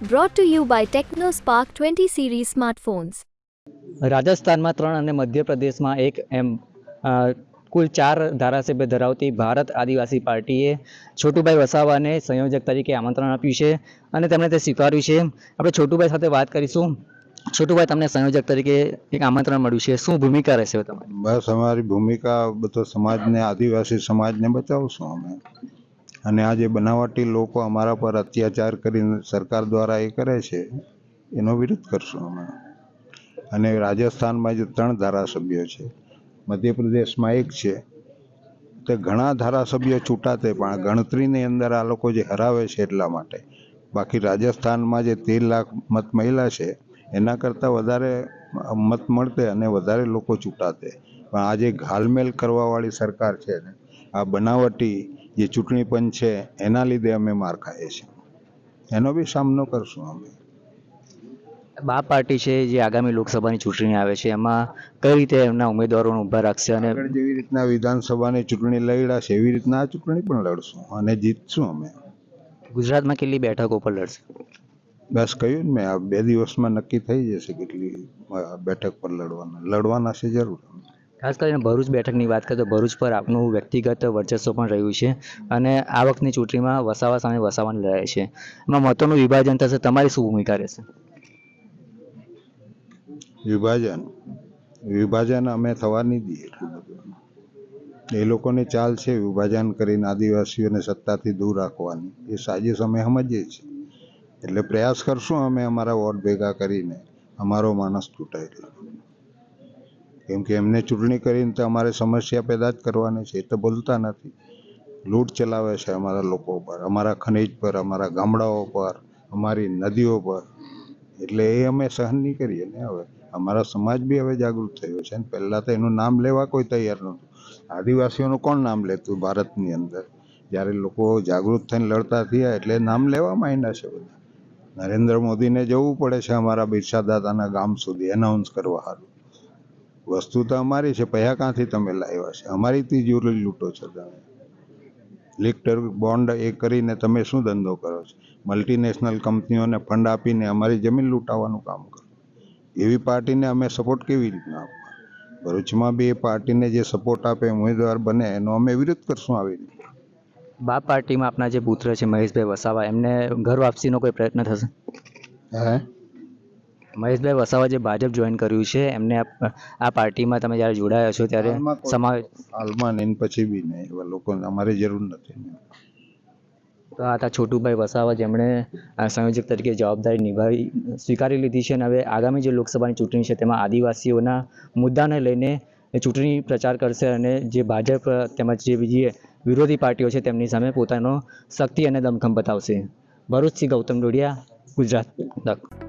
Brought to you by TechnoSpark 20 series smartphones. રાજસ્થાનમાં ત્રણ અને મધ્યપ્રદેશમાં એક એમ કુલ ચાર ધારાસભ્ય ધરાવતી ભારત આદિવાસી પાર્ટીએ છોટુભાઈ વસાવાને સંયોજક તરીકે આમંત્રણ આપ્યું છે અને તેમણે તે સ્વીકાર્યું છે. આપણે છોટુભાઈ સાથે વાત કરીશું. છોટુભાઈ તમને સંયોજક તરીકે એક આમંત્રણ મળ્યું છે. શું ભૂમિકા રહેશે તમારી? બસ અમારી ભૂમિકા બધો સમાજને આદિવાસી સમાજને બચાવશું અમે. અને આ જે બનાવટી લોકો અમારા પર અત્યાચાર કરીને સરકાર દ્વારા એ કરે છે, એનો વિરોધ કરશું અમે. અને રાજસ્થાનમાં જે ત્રણ ધારાસભ્યો છે, મધ્યપ્રદેશમાં એક છે, તે ઘણા ધારાસભ્યો છૂટાતે, પણ ગણતરીની અંદર આ લોકો જે હરાવે છે એટલા માટે. બાકી રાજસ્થાનમાં જે તેર લાખ મત મહિલા છે, એના કરતાં વધારે મત મળતે અને વધારે લોકો ચૂંટાતે પણ આ જે ઘાલમેલ કરવાવાળી સરકાર છે ને, આ બનાવટી જે ચૂંટણી પંચ છે એના લીધે અમે માર ખાઈએ છીએ. એનો બી સામનો કરશું અમે. બા પાર્ટી છે જે આગામી લોકસભાની ચૂંટણી આવે છે એમાં કઈ રીતે એમના ઉમેદવારોને ઊભા રાખશે અને જેવી રીતના વિધાનસભાની ચૂંટણી લડ્યા છે એવી રીતના આ ચૂંટણી પણ લડશું અને જીતશું અમે. ગુજરાતમાં કેટલી બેઠકો પર લડશે? બસ કહ્યું ને મેં આ બે દિવસમાં નક્કી થઈ જશે કેટલી બેઠક પર લડવાના લડવાના છે જરૂર. ખાસ કરીને ભરૂચ બેઠકની વાત કરીએ તો ભરૂચ પર આપનું વ્યક્તિગત વર્ચસ્વ પણ રહ્યું છે અને આ વખતની ચૂંટણીમાં વસાવા સામે વસાવાની લડાઈ છે. એમાં મતોનું વિભાજન થશે. તમારી શું ભૂમિકા રહેશે? વિભાજન. વિભાજન અમે થવા નહીં દઈએ. એ લોકોની ચાલ છે વિભાજન કરીને આદિવાસીઓને સત્તાથી દૂર રાખવાની. એ સાજે અમે સમજીએ છીએ. એટલે પ્રયાસ કરશું અમે અમારા વોટ ભેગા કરીને. અમારો માણસ ચૂંટાઈ એટલે કેમ કે એમને ચૂંટણી કરીને તો અમારે સમસ્યા પેદા જ કરવાની છે, એ તો બોલતા નથી. લૂંટ ચલાવે છે અમારા લોકો પર અમારા ખનિજ પર, અમારા ગામડાઓ પર, અમારી નદીઓ પર. એટલે એ અમે સહન નહીં કરીએ ને હવે. અમારા સમાજ બી હવે જાગૃત થયો છે ને, પહેલાં તો એનું નામ લેવા કોઈ તૈયાર નહોતું. આદિવાસીઓનું કોણ નામ લેતું ભારતની અંદર? જ્યારે લોકો જાગૃત થઈને લડતા થયા એટલે નામ લેવા માંડ્યા છે બધા. નરેન્દ્ર મોદીને જવું પડે છે અમારા બિરસા દાદાના ગામ સુધી એનાઉન્સ કરવા સારું વસ્તુ તો અમારી છે પૈસા ક્યાંથી તમે લાવ્યા છે? અમારી તિજોરી લૂંટો છો તમે. લિક્ટર બોન્ડ એ કરીને તમે શું ધંધો કરો છો? મલ્ટીનેશનલ કંપનીઓને ફંડ આપીને અમારી જમીન લૂંટાવાનું કામ કરો. એવી પાર્ટીને અમે સપોર્ટ કેવી રીતના આપવા? ભરૂચમાં બી એ પાર્ટીને જે સપોર્ટ આપે ઉમેદવાર બને એનો અમે વિરોધ કરશું આવી રીતે. બા પાર્ટીમાં આપના જે પુત્ર છે મહેશભાઈ વસાવા એમને ઘર વાપસીનો કોઈ પ્રયત્ન થશે? હે? મહેશભાઈ વસાવા જે ભાજપ જોઈન કર્યું છે એમને આ પાર્ટીમાં તમે જ્યારે જોડાયા છો ત્યારે સમાવેશ હાલમાં નહીં પછી બી નહીં એવા લોકો અમારે જરૂર નથી તો આ હતા છોટુભાઈ વસાવા જેમણે આ સંયોજક તરીકે જવાબદારી નિભાવી સ્વીકારી લીધી છે અને હવે આગામી જે લોકસભાની ચૂંટણી છે તેમાં આદિવાસીઓના મુદ્દાને લઈને ચૂંટણી પ્રચાર કરશે અને જે ભાજપ તેમજ જે બીજી વિરોધી પાર્ટીઓ છે તેમની સામે પોતાનો શક્તિ અને દમખમ બતાવશે. ભરૂચથી ગૌતમ ડોડિયા ગુજરાત. તક